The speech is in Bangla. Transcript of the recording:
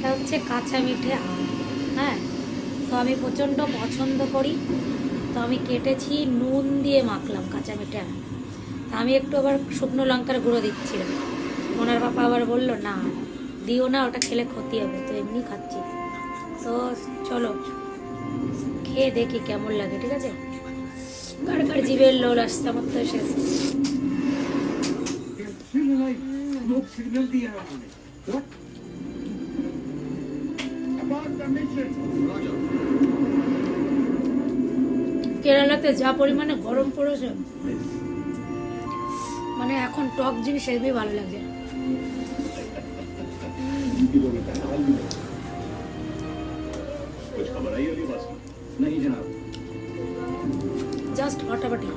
এটা হচ্ছে কাঁচা মিঠে আম হ্যাঁ তো আমি প্রচণ্ড পছন্দ করি তো আমি কেটেছি নুন দিয়ে মাখলাম কাঁচা মিঠে আম আমি একটু আবার শুকনো লঙ্কার গুঁড়ো দিচ্ছিলাম ওনার বাবা আবার বলল না দিও না ওটা খেলে ক্ষতি হবে তো এমনি খাচ্ছি তো চলো খেয়ে দেখি কেমন লাগে ঠিক আছে কারকার জীবের লোল আসতে আমার তো এসেছে মুখ সিগন্যাল দিয়ে কেরালাতে যা পরিমাণে গরম পড়েছে মানে এখন টক জিনিস এগুলোই ভালো লাগে। জাস্ট ফাটাফাটি